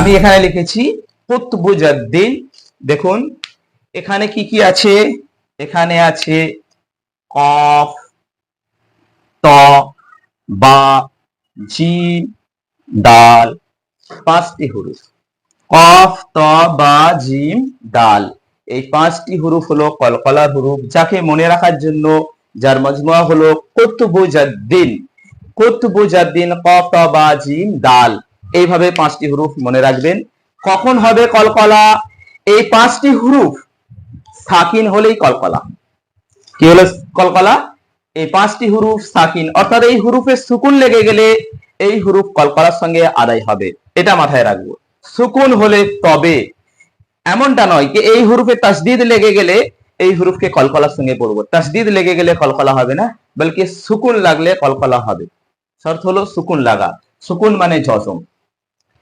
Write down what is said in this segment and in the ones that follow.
আমি এখানে লিখেছি দিন দেখুন, এখানে কি কি আছে? এখানে আছে কফ, ত, বা, জিম, ডাল, পাঁচটি হুরুফ। কফ, ত, বা, জিম, ডাল, এই পাঁচটি হুরুফ হলো কলকলা হুরুফ, যাকে মনে রাখার জন্য যার মজমুয়া হলো কুতবুজাদ্দিন। কুতবুজাদ্দিন, কফ, ত, বা, জিম, ডাল। এইভাবে পাঁচটি হুরুফ মনে রাখবেন। কখন হবে কলকলা? এই পাঁচটি হুরুফ সাকিন হলেই কলকলা। কি হলো কলকলা? এই পাঁচটি হুরুফ সাকিন, অর্থাৎ এই হুরুফে সুকুন লেগে গেলে এই হুরুফ কলকলার সঙ্গে আদায় হবে। এটা মাথায় রাখব। সুকুন হলে তবে। এমনটা নয় যে এই হুরুফে তাসদিদ লেগে গেলে এই হুরুফকে কলকলার সঙ্গে পড়ব। তাসদিদ লেগে গেলে কলকলা হবে না, বলকে সুকুন লাগলে কলকলা হবে। শর্ত হলো সুকুন লাগা। সুকুন মানে জজম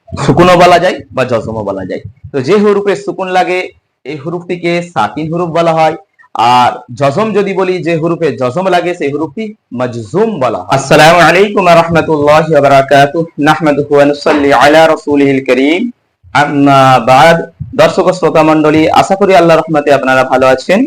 সুকুনও বলা যায় বা জজমও বলা যায়। তো যে হুরুফে সুকুন লাগে, এই হুরুফটিকে সাকিন হুরুফ বলা হয়। আর জজম যদি বলি, যে হুরুফে জজম লাগে, সেই হুরুফটি মজজুম বলা আসসালামু আলাইকুম ওয়া রাহমাতুল্লাহি ওয়া বারাকাতুহু। নাহমাদুহু ওয়া নুসাল্লি আলা রাসূলিহিল কারীম। আম্মা বাদ। দর্শক শ্রোতা মণ্ডলী, আশা করি আল্লাহর রহমতে আপনারা ভালো আছেন।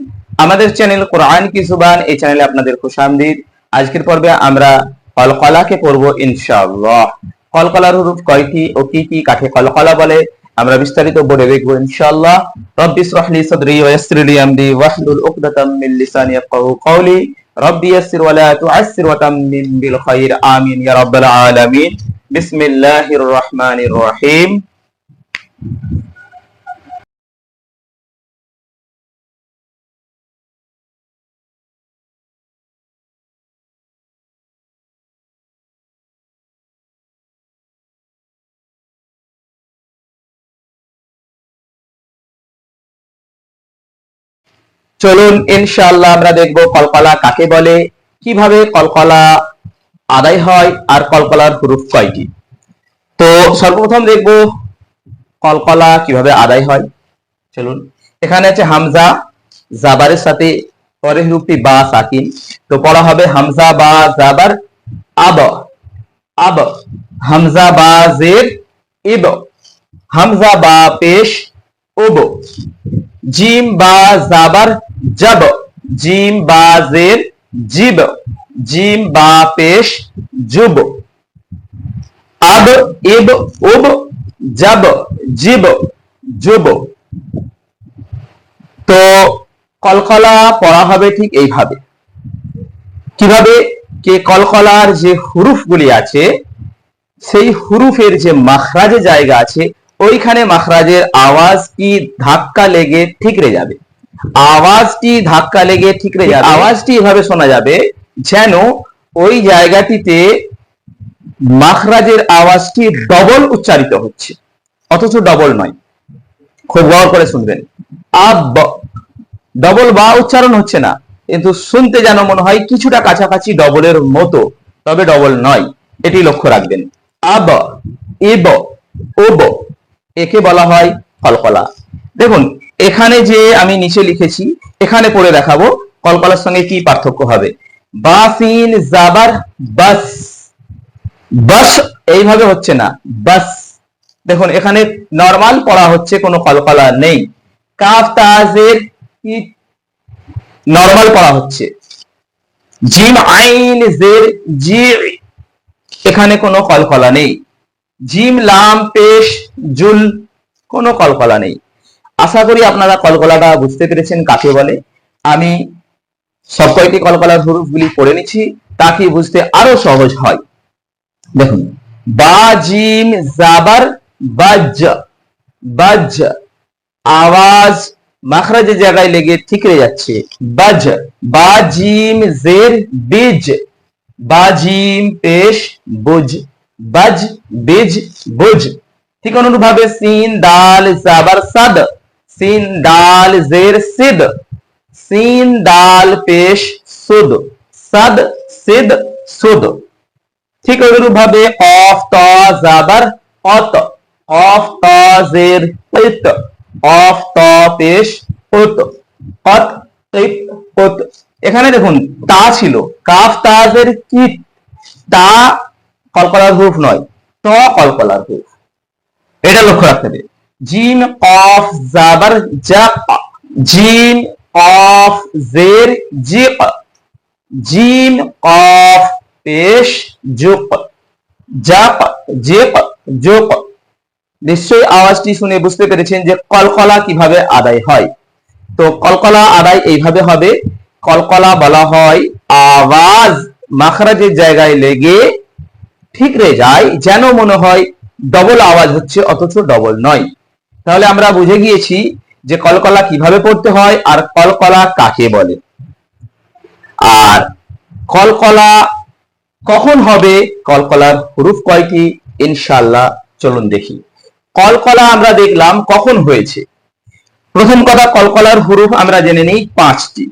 আমাদের চ্যানেল কোরআন কি জুবান, এই চ্যানেলে আপনাদের খুশামদিদ আজকের পর্বে আমরা কলকলাকে পড়ব ইনশাআল্লাহ। কলকলার হরুপ কয়টি ও কি কি কাকে কলকলা বলে? আমরা বিস্তারিত বলে দেখব ইনশাআল্লাহ। রব্বি ইসরাহলি সাদরি ওয়া ইয়াসসির লি আমরি ওয়াহলুল উকদাতাম মিন লিসানি ইয়াফকাহু কওলি। রব্বি ইয়াসসির ওয়া লা তুআসসির ওয়া তাম্মিম বিল খাইর। আমিন ইয়া রাব্বাল আলামিন। বিসমিল্লাহির রহমানির রহিম। চলুন ইনশাল্লাহ আমরা দেখব কলকলা কাকে বলে, কীভাবে কলকলা আদায় হয় আর কলকলার হুরুফ কয়টি। তো সর্বপ্রথম দেখব কলকলা কীভাবে আদায় হয়। চলুন, এখানে আছে হামজা জাবারের সাথে পরের হুরুফটি বা সাকিন। তো পড়া হবে হামজা বা জাবার আব। আব, হামজা বা জের, ইব। হামজা বা পেশ, উব। জিম বা জাবার জব। জিম বা জের জিব। জিম বা পেশ জুব। আব, ইব, উব, জব, জিব, জুব। তো কলকলা পড়া হবে ঠিক এইভাবে। কীভাবে? কে কলকলার যে হুরুফগুলি আছে, সেই হুরুফের যে মাখরাজে জায়গা আছে ওইখানে মাখরাজের আওয়াজ কি ধাক্কা লেগে ঠিকরে যাবে? আওয়াজটি ধাক্কা লেগে ঠিকরে যাবে। আওয়াজটি এভাবে শোনা যাবে, যেন ওই জায়গাটিতে মাখরাজের আওয়াজটি ডবল উচ্চারিত হচ্ছে। অথচ ডবল নয়। খুব গৌর করে শুনবেন। আব ডবল বা উচ্চারণ হচ্ছে না, কিন্তু শুনতে যেন মনে হয় কিছুটা কাছাকাছি ডবলের মতো, তবে ডবল নয়। এটি লক্ষ্য রাখবেন। আব ইব ওব একে বলা হয় কলকলা। দেখুন, এখানে যে আমি নিচে লিখেছি, এখানে পড়ে দেখাবো কলকলার সঙ্গে কি পার্থক্য হবে। বাসিন জাবার বাস। বাস এইভাবে হচ্ছে না, বাস। দেখুন, এখানে নরমাল পড়া হচ্ছে, কোনো কলকলা নেই। কাফ তাজের কি নরমাল পড়া হচ্ছে। জিম আইন জের জি, এখানে কোনো কলকলা নেই। জিম, লাম, পেশ, জুল, কোনো কলকলা নেই। আশা করি আপনারা কলকলাটা বুঝতে পেরেছেন কাকে বলে। আমি সব কয়টি কলকলার হুরুফগুলি পড়ে নিচ্ছি তাকে বুঝতে আরও সহজ হয়। দেখুন, বা, জিম, জাবার বাজ বাজ আওয়াজ মাখরাজের জায়গায় লেগে ঠিকরে যাচ্ছে বাজ বা, জিম, জের, বীজ বাজিম পেশ বুঝ বাজ, বিজ বুঝ ঠিক অনুরূপভাবে সিন, দাল জাবার সাদ। সিন, দাল, জের, সিদ। সিন, দাল, পেশ, সুদ। সাদ, সিদ, সুদ। ঠিক অনুরূপভাবে অফ, ত জাবার অত। অফ, ত, জের ইত অফ, ত, পেশ উত অত ইত উত এখানে দেখুন, তা ছিল। কাফ তাজের কিত। তা কলকলার হুরুফ নয় ত কলকলার হুরুফ এটা লক্ষ্য রাখতে হবে। জিম কফ জাবার জাক জিম কফ জের জিক জিম কফ পেশ জুক জাক জেক জুক নিশ্চয়ই আওয়াজটি শুনে বুঝতে পেরেছেন যে কলকলা কীভাবে আদায় হয়। তো কলকলা আদায় এইভাবে হবে, কলকলা বলা হয় আওয়াজ মাখরাজের জায়গায় লেগে ঠিকরে যায়, যেন মনে হয় ডবল আওয়াজ হচ্ছে, অথচ ডবল নয়। তাহলে আমরা বুঝে গিয়েছি যে কলকলা কীভাবে পড়তে হয় আর কলকলা কাকে বলে। আর কলকলা কখন হবে? কলকলার হুরুফ কয়টি? ইনশাল্লাহ চলুন দেখি। কলকলা আমরা দেখলাম কখন হয়েছে। প্রথম কথা, কলকলার হুরুফ আমরা জেনে নিই পাঁচটি।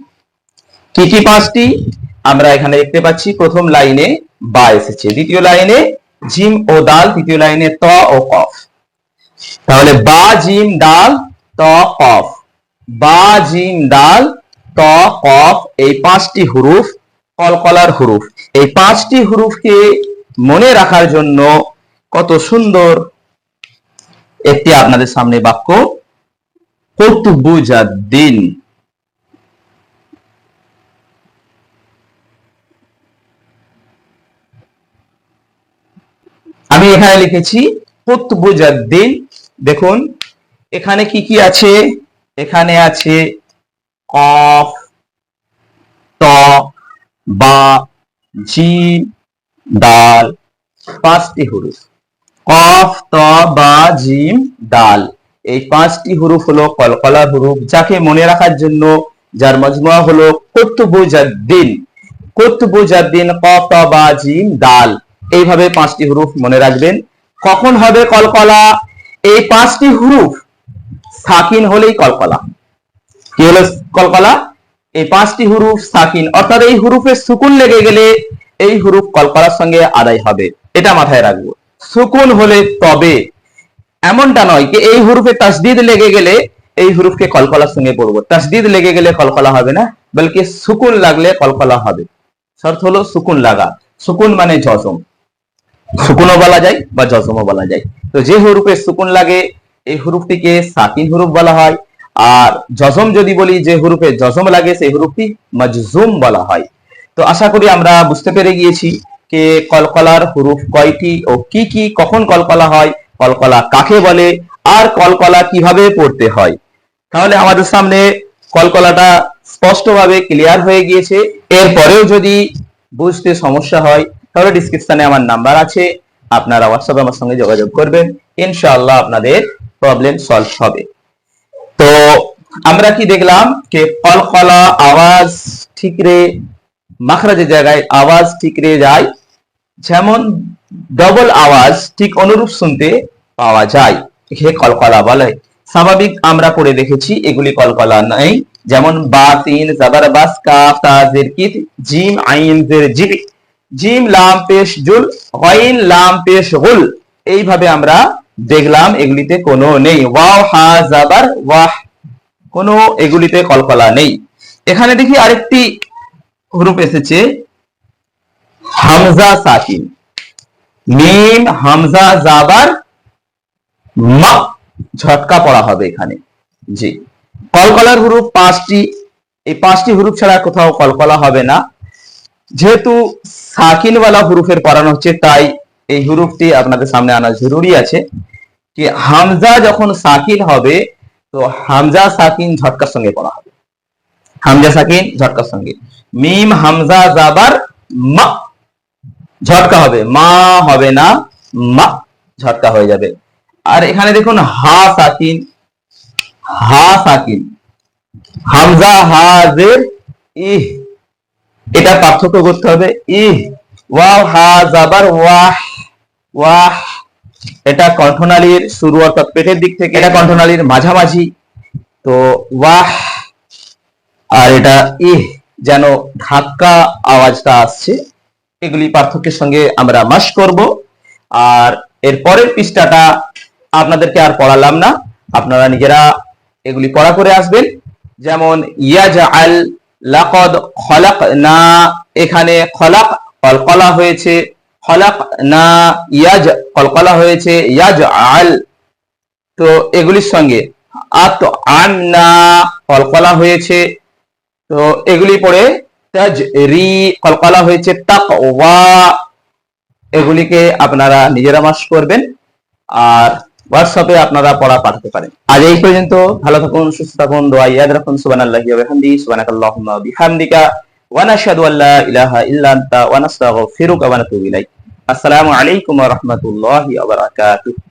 কি কি পাঁচটি? আমরা এখানে দেখতে পাচ্ছি প্রথম লাইনে বা এসেছে। দ্বিতীয় লাইনে জিম ও দাল, তৃতীয় লাইনে ত ও কফ। তাহলে বা, জিম ডাল ত, কফ। বা, জিম ডাল ত, কফ এই পাঁচটি হুরুফ কলকলার হুরুফ। এই পাঁচটি হুরুফকে মনে রাখার জন্য কত সুন্দর একটি আপনাদের সামনে বাক্য কর্তুবুজাদ্দিন আমি এখানে লিখেছি, কুতবুজাদ্দিন দেখুন, এখানে কি কি আছে? এখানে আছে কফ, ত, বা, জিম দাল পাঁচটি হুরুফ। কফ, ত, বা, জিম দাল এই পাঁচটি হুরুফ হলো কলকলার হুরুফ, যাকে মনে রাখার জন্য যার মজমুয়া হলো কুতবুজাদ্দিন। কুতবুজাদ্দিন, কফ, ত, বা, জিম দাল এইভাবে পাঁচটি হুরুফ মনে রাখবেন। কখন হবে কলকলা? এই পাঁচটি হুরুফ সাকিন হলেই কলকলা। কি হলো কলকলা? এই পাঁচটি হুরুফ সাকিন, অর্থাৎ এই হুরুফে সুকুন লেগে গেলে এই হুরুফ কলকলার সঙ্গে আদায় হবে। এটা মাথায় রাখব। সুকুন হলে তবে। এমনটা নয় যে এই হুরুফে তাসদিদ লেগে গেলে এই হুরুফকে কলকলার সঙ্গে পড়ব। তাসদিদ লেগে গেলে কলকলা হবে না, বলকি সুকুন লাগলে কলকলা হবে। শর্ত হলো সুকুন লাগা। সুকুন মানে জজম সুকুনও বলা যায় বা জজমও বলা যায়। তো যে হুরুফে সুকুন লাগে, এই হুরুফটিকে সাকিন হুরুফ বলা হয়। আর জজম যদি বলি, যে হুরুফে জজম লাগে, সেই হুরুফটি মজজুম বলা হয়। তো আশা করি আমরা বুঝতে পেরে গিয়েছি যে কলকলার হুরুফ কয়টি ও কি কি, কখন কলকলা হয়, কলকলা কাকে বলে, আর কলকলা কীভাবে পড়তে হয়। তাহলে আমাদের সামনে কলকলাটা স্পষ্টভাবে ক্লিয়ার হয়ে গিয়েছে। এরপরেও যদি বুঝতে সমস্যা হয় তাহলে ডিসক্রিপশনে আমার নাম্বার আছে, আপনারা হোয়াটসঅ্যাপে আমার সঙ্গে যোগাযোগ করবেন, ইনশাআল্লাহ আপনাদের প্রবলেম সলভ হবে। তো আমরা কি দেখলাম যে কলকলা আওয়াজ ঠিক রে মাখরাজের জায়গায় আওয়াজ ঠিক রে যায়, যেমন ডবল আওয়াজ ঠিক অনুরূপ শুনতে পাওয়া যায়। একে কলকলা বলে। স্বাভাবিক আমরা পড়ে দেখেছি, এগুলি কলকলা নাই যেমন বা, তিন, জাবার, বাস কাফ তা জের কিত, জিম আইন জের জিবি। জিম, লাম, পেশ, জুল, গইন, লাম, পেশ, গুল। এইভাবে আমরা দেখলাম এগুলিতে কোনো নেই। ওয়াও, হা, জাবার, ওয়াহ। কোনো এগুলিতে কলকলা নেই। এখানে দেখি আরেকটি হুরুফ এসেছে। হামজা সাকিন। মিম, হামজা, জাবার, মা। ঝটকা পড়া হবে এখানে। জি। কলকলার হুরুফ পাঁচটি। এই পাঁচটি হুরুফ ছাড়া কোথাও কলকলা হবে না। যেহেতু সাকিনওয়ালা হুরুফের পড়ানো হচ্ছে, তাই এই হুরুফটি আপনাদের সামনে আনা জরুরি আছে কি হামজা যখন সাকিন হবে, তো হামজা সাকিন ঝটকার সঙ্গে পড়া হবে। হামজা সাকিন ঝটকার সঙ্গে। মিম হামজা জাবার মা ঝটকা হবে। মা হবে না, মা ঝটকা হয়ে যাবে। আর এখানে দেখুন, হা সাকিন হা সাকিন হামজা হাজের ইহ এটা পার্থক্য করতে হবে। ইহ, ওয়াও, হা, জাবার, ওয়াহ ওয়াহ। এটা কণ্ঠনালীর শুরু অর্থাৎ পেটের দিক থেকে। এটা কণ্ঠনালীর মাঝামাঝি। তো ওয়াহ, আর এটা ইহ, যেন ধাক্কা আওয়াজটা আসছে। এগুলি পার্থক্যের সঙ্গে আমরা মাস করব। আর এর পরের পৃষ্ঠাটা আপনাদেরকে আর পড়ালাম না। আপনারা নিজেরা এগুলি পড়া করে আসবেন। যেমন, ইয়াজআল লাকদ খলাক না, এখানে খলাক কলকলা হয়েছে। খলাক না, ইয়াজ কলকলা হয়েছে, ইয়াজ আল। তো এগুলির সঙ্গে আত আন না কলকলা হয়েছে। তো এগুলি পরে তাজ রি কলকলা হয়েছে, তাক ওয়া। এগুলিকে আপনারা নিজেরা মাস করবেন। আর হোয়াটসঅ্যাপে আপনারা পড়া পাঠাতে পারেন। আজ এই পর্যন্ত, ভালো থাকুন, সুস্থ থাকুন দোয়া ইয়াদ রাখুন, সুবহানাল্লাহি ওয়া আল্লা ইলাহা ইল্লা আনতা ওয়া নাস্তাগফিরুকা ওয়া নাতুবু ইলাইক। আসসালামু আলাইকুম ওয়া রাহমাতুল্লাহি ওয়া বারাকাতুহু।